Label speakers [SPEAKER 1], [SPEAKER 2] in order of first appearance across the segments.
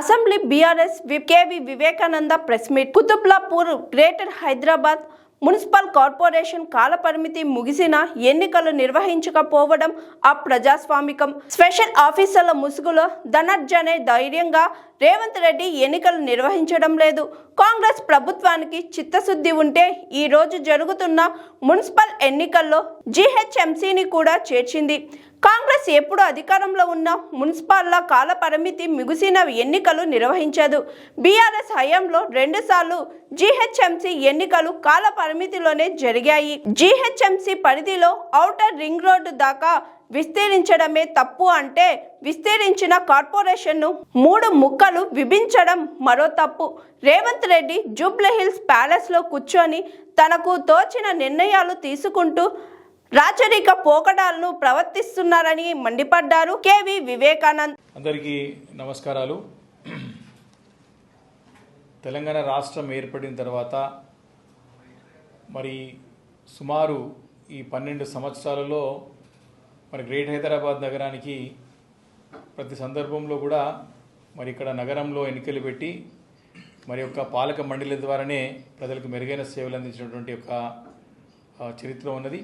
[SPEAKER 1] Assembly BRS KV Vivekananda press meet. Quthbullapur greater Hyderabad municipal corporation కాలపరిమితి ముగిసిన ఎన్నికలు నిర్వహించకపోవడం అప్రజాస్వామికం. Special ఆఫీసర్ల ముసుగులో ధనర్జనే ధైర్యంగా రేవంత్ రెడ్డి ఎన్నికలు నిర్వహించడం లేదు. కాంగ్రెస్ ప్రభుత్వానికి చిత్తశుద్ధి ఉంటే ఈ రోజు జరుగుతున్న మున్సిపల్ ఎన్నికల్లో జీహెచ్ఎంసీని కూడా చేర్చింది. కాంగ్రెస్ ఎప్పుడు అధికారంలో ఉన్న మున్సిపాల్ల కాలపరిమితి మిగుసిన ఎన్నికలు నిర్వహించదు. బీఆర్ఎస్ హయాంలో రెండుసార్లు జీహెచ్ఎంసీ ఎన్నికలు కాలపరిమితిలోనే జరిగాయి. జీహెచ్ఎంసీ పరిధిలో ఔటర్ రింగ్ రోడ్డు దాకా విస్తరించడమే తప్పు అంటే విస్తరించిన కార్పొరేషన్ను మూడు ముక్కలు విభించడం మరో తప్పు. రేవంత్ రెడ్డి జూబ్లహిల్స్ ప్యాలెస్లో కూర్చొని తనకు తోచిన నిర్ణయాలు తీసుకుంటూ రాచరిక పోకడాలను ప్రవర్తిస్తున్నారని మండిపడ్డారు కేవి వివేకానంద్.
[SPEAKER 2] అందరికీ నమస్కారాలు. తెలంగాణ రాష్ట్రం ఏర్పడిన తర్వాత మరి సుమారు ఈ పన్నెండు సంవత్సరాలలో మరి గ్రేట్ హైదరాబాద్ నగరానికి ప్రతి సందర్భంలో కూడా మరి ఇక్కడ నగరంలో ఎన్నికలు పెట్టి మరి యొక్క పాలక మండలి ద్వారానే ప్రజలకు మెరుగైన సేవలు అందించినటువంటి యొక్క చరిత్ర ఉన్నది.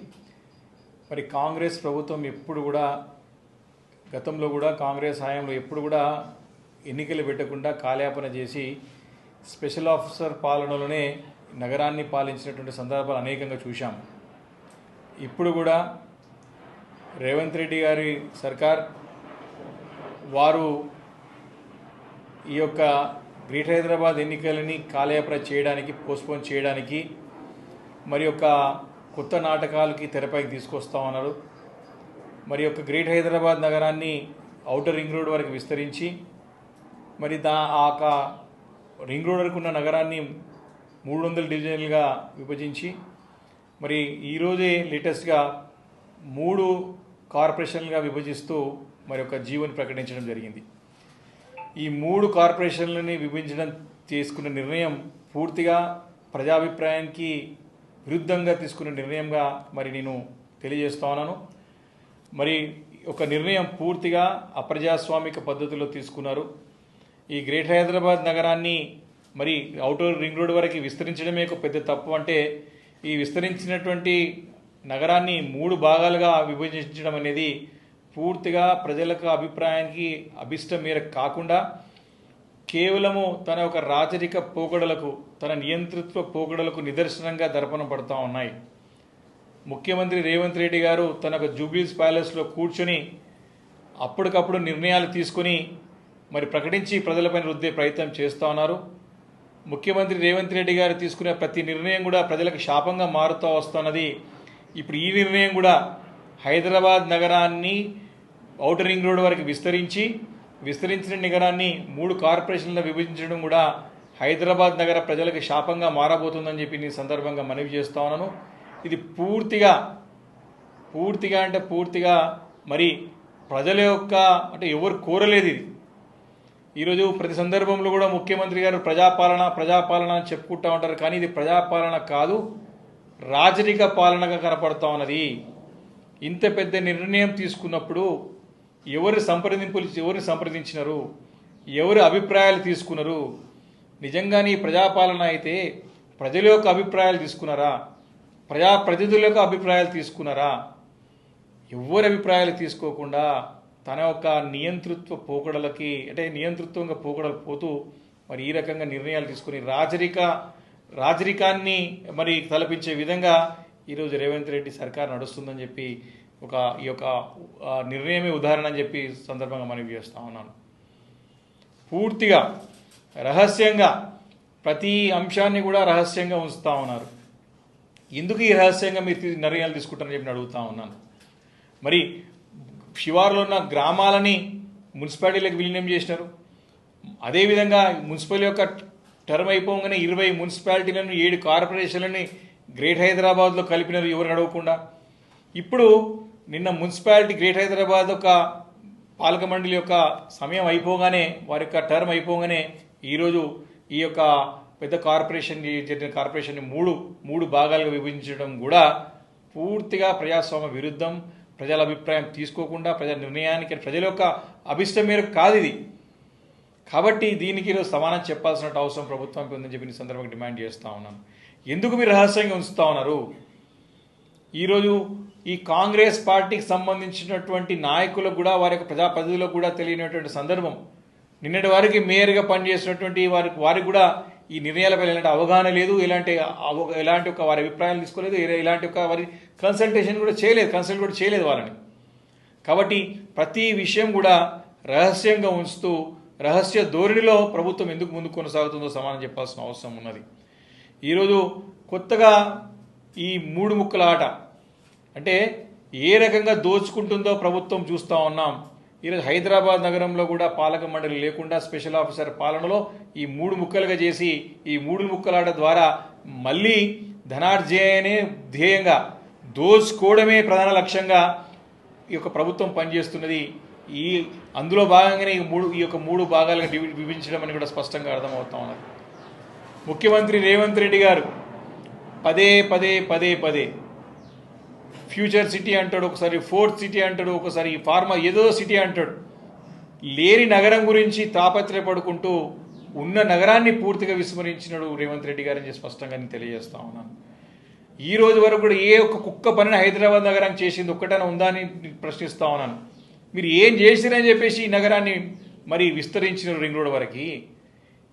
[SPEAKER 2] మరి కాంగ్రెస్ ప్రభుత్వం ఎప్పుడు కూడా గతంలో కూడా కాంగ్రెస్ హయాంలో ఎప్పుడు కూడా ఎన్నికలు పెట్టకుండా కాలయాపన చేసి స్పెషల్ ఆఫీసర్ పాలనలోనే నగరాన్ని పాలించినటువంటి సందర్భాలు అనేకంగా చూశాం. ఇప్పుడు కూడా రేవంత్ రెడ్డి గారి సర్కార్ వారు ఈ యొక్క గ్రేటర్ హైదరాబాద్ ఎన్నికలని కాలయాపన చేయడానికి పోస్ట్పోన్ చేయడానికి మరి యొక్క కొత్త నాటకాలకి తెరపైకి తీసుకొస్తా ఉన్నారు మరి యొక్క గ్రేట్ హైదరాబాద్ నగరాన్ని ఔటర్ రింగ్ రోడ్ వరకు విస్తరించి మరి దా ఆ యొక్క రింగ్ రోడ్ వరకు ఉన్న నగరాన్ని మూడు వందల డివిజన్లుగా విభజించి మరి ఈరోజే లేటెస్ట్గా మూడు కార్పొరేషన్లుగా విభజిస్తూ మరి ఒక జీవోని ప్రకటించడం జరిగింది. ఈ మూడు కార్పొరేషన్లని విభజించడం తీసుకున్న నిర్ణయం పూర్తిగా ప్రజాభిప్రాయానికి విరుద్ధంగా తీసుకునే నిర్ణయంగా మరి నేను తెలియజేస్తా ఉన్నాను. మరి ఒక నిర్ణయం పూర్తిగా అప్రజాస్వామిక పద్ధతిలో తీసుకున్నారు. ఈ గ్రేట్ హైదరాబాద్ నగరాన్ని మరి అవుటర్ రింగ్ రోడ్ వరకు విస్తరించడమే ఒక పెద్ద తప్పు అంటే ఈ విస్తరించినటువంటి నగరాన్ని మూడు భాగాలుగా విభజించడం అనేది పూర్తిగా ప్రజలకు అభిప్రాయానికి అభిష్టం మేర కాకుండా కేవలము తన ఒక రాజరిక పోకడలకు తన నియంతృత్వ పోకడలకు నిదర్శనంగా దర్పణం పడుతూ ఉన్నాయి. ముఖ్యమంత్రి రేవంత్ రెడ్డి గారు తన ఒక జూబ్లీస్ ప్యాలెస్లో కూర్చొని అప్పటికప్పుడు నిర్ణయాలు తీసుకొని మరి ప్రకటించి ప్రజలపైన రుద్దే ప్రయత్నం చేస్తూ ఉన్నారు. ముఖ్యమంత్రి రేవంత్ రెడ్డి గారు తీసుకునే ప్రతి నిర్ణయం కూడా ప్రజలకు శాపంగా మారుతూ వస్తున్నది. ఇప్పుడు ఈ నిర్ణయం కూడా హైదరాబాద్ నగరాన్ని ఔటర్ రింగ్ రోడ్ వరకు విస్తరించి విస్తరించిన నగరాన్ని మూడు కార్పొరేషన్లు విభజించడం కూడా హైదరాబాద్ నగర ప్రజలకు శాపంగా మారబోతుందని చెప్పి నేను సందర్భంగా మనవి చేస్తా ఉన్నాను. ఇది పూర్తిగా పూర్తిగా అంటే పూర్తిగా మరి ప్రజల యొక్క అంటే ఎవరు కోరలేదు ఇది. ఈరోజు ప్రతి సందర్భంలో కూడా ముఖ్యమంత్రి గారు ప్రజాపాలన ప్రజాపాలన అని చెప్పుకుంటా ఉంటారు. కానీ ఇది ప్రజాపాలన కాదు రాజరిక పాలనగా కనపడతా ఉన్నది. ఇంత పెద్ద నిర్ణయం తీసుకున్నప్పుడు ఎవరు సంప్రదింపులు ఎవరిని సంప్రదించినారు? ఎవరు అభిప్రాయాలు తీసుకున్నారు? నిజంగానే ఈ ప్రజాపాలన అయితే ప్రజల యొక్క అభిప్రాయాలు తీసుకున్నారా? ప్రజాప్రతినిధుల యొక్క అభిప్రాయాలు తీసుకున్నారా? ఎవరి అభిప్రాయాలు తీసుకోకుండా తన యొక్క నియంతృత్వ పోకడలకి అంటే నియంతృత్వంగా పోకడలు పోతూ మరి ఈ రకంగా నిర్ణయాలు తీసుకుని రాజరిక రాజరికాన్ని మరి తలపించే విధంగా ఈరోజు రేవంత్ రెడ్డి సర్కార్ నడుస్తుందని చెప్పి ఒక ఈ యొక్క నిర్ణయమే ఉదాహరణ అని చెప్పి సందర్భంగా మనవి చేస్తూ ఉన్నాను. పూర్తిగా రహస్యంగా ప్రతి అంశాన్ని కూడా రహస్యంగా ఉంచుతూ ఉన్నారు. ఎందుకు ఈ రహస్యంగా మీరు నిర్ణయాలు తీసుకుంటారని చెప్పి అడుగుతూ ఉన్నాను. మరి శివారులో ఉన్న గ్రామాలని మున్సిపాలిటీలకు విలీనం చేసినారు. అదేవిధంగా మున్సిపల్ యొక్క టర్మ్ అయిపోగానే ఇరవై మున్సిపాలిటీలను ఏడు కార్పొరేషన్లని గ్రేట్ హైదరాబాద్లో కలిపినారు ఎవరు అడగకుండా. ఇప్పుడు నిన్న మున్సిపాలిటీ గ్రేట్ హైదరాబాద్ ఒక పాలక మండలి యొక్క సమయం అయిపోగానే వారి యొక్క టర్మ్ అయిపోగానే ఈరోజు ఈ యొక్క పెద్ద కార్పొరేషన్ జరిగిన కార్పొరేషన్ని మూడు మూడు భాగాలుగా విభజించడం కూడా పూర్తిగా ప్రజాస్వామ్య విరుద్ధం. ప్రజల అభిప్రాయం తీసుకోకుండా ప్రజల నిర్ణయానికి ప్రజల యొక్క అభిష్టం మేరకు కాదు ఇది. కాబట్టి దీనికి ఈరోజు సమానం చెప్పాల్సిన అవసరం ప్రభుత్వానికి ఉందని చెప్పి సందర్భంగా డిమాండ్ చేస్తూ ఉన్నాను. ఎందుకు మీరు రహస్యంగా ఉంచుతా ఉన్నారు? ఈరోజు ఈ కాంగ్రెస్ పార్టీకి సంబంధించినటువంటి నాయకులకు కూడా వారి యొక్క ప్రజాప్రతినిధులకు కూడా తెలియనటువంటి సందర్భం. నిన్నటి వారికి మేయర్గా పనిచేసినటువంటి వారికి వారికి కూడా ఈ నిర్ణయాలపై ఎలాంటి అవగాహన లేదు. ఎలాంటి అవ- ఎలాంటి ఒక వారి అభిప్రాయాలు తీసుకోలేదు. ఇలాంటి ఒక వారి కన్సల్టేషన్ కూడా చేయలేదు. కన్సల్ట్ కూడా చేయలేదు వారిని. కాబట్టి ప్రతి విషయం కూడా రహస్యంగా ఉంచుతూ రహస్య ధోరణిలో ప్రభుత్వం ఎందుకు ముందు కొనసాగుతుందో సమానం చెప్పాల్సిన అవసరం ఉన్నది. ఈరోజు కొత్తగా ఈ మూడు ముక్కల ఆట. అంటే ఏ రకంగా దోచుకుంటుందో ప్రభుత్వం చూస్తూ ఉన్నాం. ఈరోజు హైదరాబాద్ నగరంలో కూడా పాలక మండలి లేకుండా స్పెషల్ ఆఫీసర్ పాలనలో ఈ మూడు ముక్కలుగా చేసి ఈ మూడు ముక్కలాట ద్వారా మళ్ళీ ధనార్జయనే ధ్యేయంగా దోచుకోవడమే ప్రధాన లక్ష్యంగా ఈ యొక్క ప్రభుత్వం పనిచేస్తున్నది. ఈ అందులో భాగంగానే ఈ మూడు ఈ యొక్క మూడు భాగాలుగా విభజించడం అని కూడా స్పష్టంగా అర్థమవుతా ఉన్నది. ముఖ్యమంత్రి రేవంత్ రెడ్డి గారు పదే పదే పదే పదే. ఫ్యూచర్ సిటీ అంటాడు ఒకసారి ఫోర్త్ సిటీ అంటాడు ఒకసారి ఈ ఫార్మా ఏదో సిటీ అంటాడు. లేని నగరం గురించి తాపత్రయపడుకుంటూ ఉన్న నగరాన్ని పూర్తిగా విస్మరించినాడు రేవంత్ రెడ్డి గారని చెప్పి స్పష్టంగా నేను తెలియజేస్తా ఉన్నాను. ఈ రోజు వరకు కూడా ఏ ఒక్క కుక్క పనిని హైదరాబాద్ నగరం చేసింది ఒక్కటైనా ఉందా అని ప్రశ్నిస్తా ఉన్నాను. మీరు ఏం చేసిరని చెప్పేసి ఈ నగరాన్ని మరి విస్తరించినారు రింగ్ రోడ్ వరకు.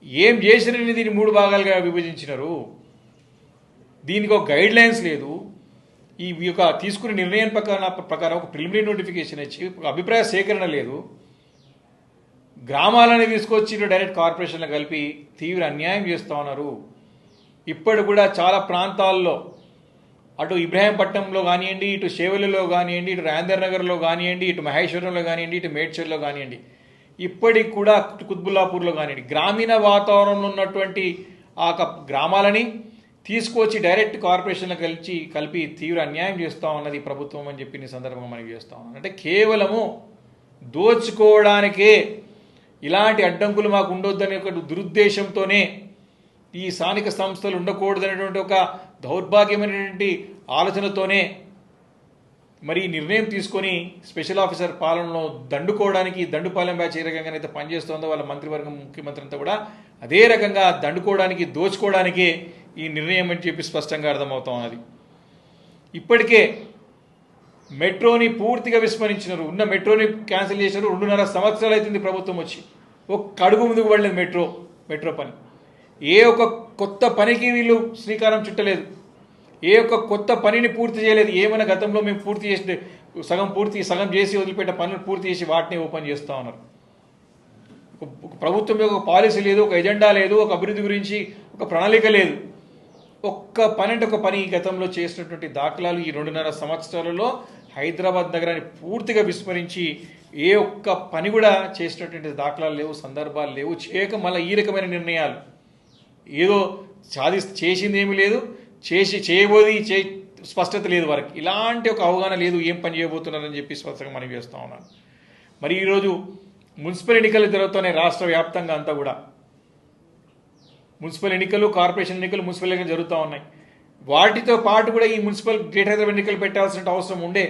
[SPEAKER 2] ఏం చేసిరని దీన్ని మూడు భాగాలుగా విభజించినారు. దీనికి ఒక గైడ్ లైన్స్ లేదు. ఈ యొక్క తీసుకునే నిర్ణయం ప్రకారం ప్రకారం ఒక ప్రిలిమినరీ నోటిఫికేషన్ ఇచ్చి ఒక అభిప్రాయ సేకరణ లేదు. గ్రామాలని తీసుకొచ్చి ఇటు డైరెక్ట్ కార్పొరేషన్లు కలిపి తీవ్ర అన్యాయం చేస్తూ ఉన్నారు. ఇప్పటి కూడా చాలా ప్రాంతాల్లో అటు ఇబ్రాహీంపట్నంలో కానివ్వండి ఇటు షేవెలలో కానివ్వండి ఇటు రాందర్ నగర్లో కానివ్వండి ఇటు మహేశ్వరంలో కానివ్వండి ఇటు మేడ్చర్లో కానివ్వండి. ఇప్పటికి కూడా కుత్బుల్లాపూర్లో కానివ్వండి. గ్రామీణ వాతావరణంలో ఉన్నటువంటి ఆ యొక్క గ్రామాలని తీసుకొచ్చి డైరెక్ట్ కార్పొరేషన్లో కలిసి కలిపి తీవ్ర అన్యాయం చేస్తూ ఉన్నది ప్రభుత్వం అని చెప్పి సందర్భంగా మనకి చేస్తూ ఉన్నాను. అంటే కేవలము దోచుకోవడానికే ఇలాంటి అడ్డంకులు మాకు ఉండొద్దనే ఒక దురుద్దేశంతోనే ఈ స్థానిక సంస్థలు ఉండకూడదనేటువంటి ఒక దౌర్భాగ్యమైనటువంటి ఆలోచనతోనే మరి ఈ నిర్ణయం తీసుకొని స్పెషల్ ఆఫీసర్ పాలనలో దండుకోవడానికి దండుపాలెం బ్యాచ్ ఏ రకంగా అయితే పనిచేస్తుందో వాళ్ళ మంత్రివర్గం ముఖ్యమంత్రి అంతా కూడా అదే రకంగా దండుకోవడానికి దోచుకోవడానికే ఈ నిర్ణయం అని చెప్పి స్పష్టంగా అర్థమవుతా ఉన్నది ఇప్పటికే మెట్రోని పూర్తిగా విస్మరించినారు. ఉన్న మెట్రోని క్యాన్సిల్ చేశారు. రెండున్నర సంవత్సరాలు అవుతుంది ప్రభుత్వం వచ్చి. ఒక్క అడుగు ముందుకు పడలేదు మెట్రో మెట్రో పని. ఏ ఒక్క కొత్త పనికి వీళ్ళు శ్రీకారం చుట్టలేదు. ఏ ఒక్క కొత్త పనిని పూర్తి చేయలేదు. ఏమైనా గతంలో మేము పూర్తి చేసి సగం పూర్తి సగం చేసి వదిలిపెట్టే పనులు పూర్తి చేసి వాటిని ఓపెన్ చేస్తూ ఉన్నారు. ప్రభుత్వం యొక్క ఒక పాలసీ లేదు ఒక ఎజెండా లేదు ఒక అభివృద్ధి గురించి ఒక ప్రణాళిక లేదు. ఒక్క పని అంటే ఒక పని ఈ గతంలో చేసినటువంటి దాఖలాలు ఈ రెండున్నర సంవత్సరాలలో హైదరాబాద్ నగరాన్ని పూర్తిగా విస్మరించి ఏ ఒక్క పని కూడా చేసినటువంటి దాఖలాలు లేవు సందర్భాలు లేవు. చేయక మళ్ళీ ఈ రకమైన నిర్ణయాలు. ఏదో సాధి చేసింది ఏమీ లేదు. చేసి చేయబోది చే స్పష్టత లేదు వారికి. ఇలాంటి ఒక అవగాహన లేదు ఏం పని చేయబోతున్నారని చెప్పి స్పష్టంగా మనం చేస్తూ ఉన్నాను. మరి ఈరోజు మున్సిపల్ ఎన్నికలు జరుగుతున్నాయి రాష్ట్ర వ్యాప్తంగా అంతా కూడా మున్సిపల్ ఎన్నికలు కార్పొరేషన్ ఎన్నికలు మున్సిపల్ ఎన్నికలు జరుగుతూ ఉన్నాయి. వాటితో పాటు కూడా ఈ మున్సిపల్ గ్రేటర్ హైదరాబాద్ ఎన్నికలు పెట్టాల్సిన అవసరం ఉండే.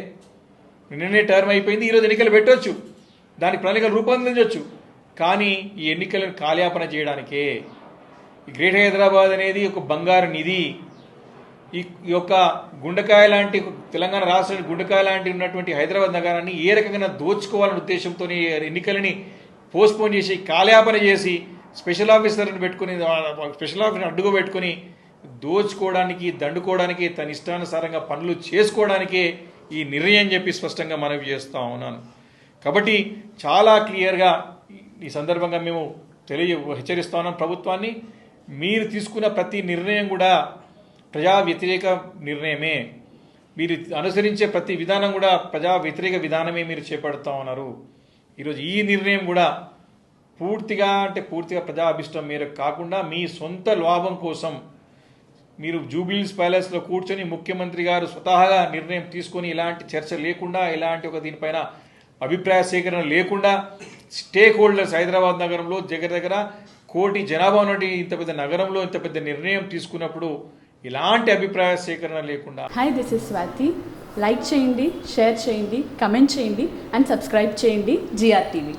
[SPEAKER 2] నిన్ననే టర్మ్ అయిపోయింది ఈరోజు ఎన్నికలు పెట్టవచ్చు దానికి ప్రణాళికలు రూపొందించవచ్చు కానీ ఈ ఎన్నికలను కాలయాపన చేయడానికే ఈ గ్రేటర్ హైదరాబాద్ అనేది ఒక బంగారు నిధి. ఈ ఈ యొక్క గుండెకాయ లాంటి తెలంగాణ రాష్ట్రానికి గుండెకాయ లాంటి ఉన్నటువంటి హైదరాబాద్ నగరాన్ని ఏ రకంగా దోచుకోవాలనే ఉద్దేశంతో ఎన్నికలని పోస్ట్పోన్ చేసి కాలయాపన చేసి స్పెషల్ ఆఫీసర్ని పెట్టుకుని స్పెషల్ ఆఫీసర్ని అడ్డుగా పెట్టుకుని దోచుకోవడానికి దండుకోవడానికి తన ఇష్టానుసారంగా పనులు చేసుకోవడానికే ఈ నిర్ణయం చెప్పి స్పష్టంగా మనవి చేస్తూ ఉన్నాను. కాబట్టి చాలా క్లియర్గా ఈ సందర్భంగా మేము తెలియ హెచ్చరిస్తా ఉన్నాం ప్రభుత్వాన్ని. మీరు తీసుకున్న ప్రతి నిర్ణయం కూడా ప్రజా వ్యతిరేక నిర్ణయమే. మీరు అనుసరించే ప్రతి విధానం కూడా ప్రజా వ్యతిరేక విధానమే మీరు చేపడుతూ ఉన్నారు. ఈరోజు ఈ నిర్ణయం కూడా పూర్తిగా అంటే పూర్తిగా ప్రజా అభిష్టం మేరకు కాకుండా మీ సొంత లాభం కోసం మీరు జూబిలీస్ ప్యాలెస్లో కూర్చొని ముఖ్యమంత్రి గారు స్వతహాగా నిర్ణయం తీసుకొని ఇలాంటి చర్చ లేకుండా ఇలాంటి ఒక దీనిపైన అభిప్రాయ సేకరణ లేకుండా స్టేక్ హోల్డర్స్ హైదరాబాద్ నగరంలో దగ్గర దగ్గర కోటి జనాభా ఉన్నటువంటి ఇంత పెద్ద నగరంలో ఇంత పెద్ద నిర్ణయం తీసుకున్నప్పుడు ఇలాంటి అభిప్రాయ సేకరణ లేకుండా.
[SPEAKER 3] Hi this is Swathi like చేయండి షేర్ చేయండి కమెంట్ చేయండి అండ్ సబ్స్క్రైబ్ చేయండి జిఆర్ టీవీ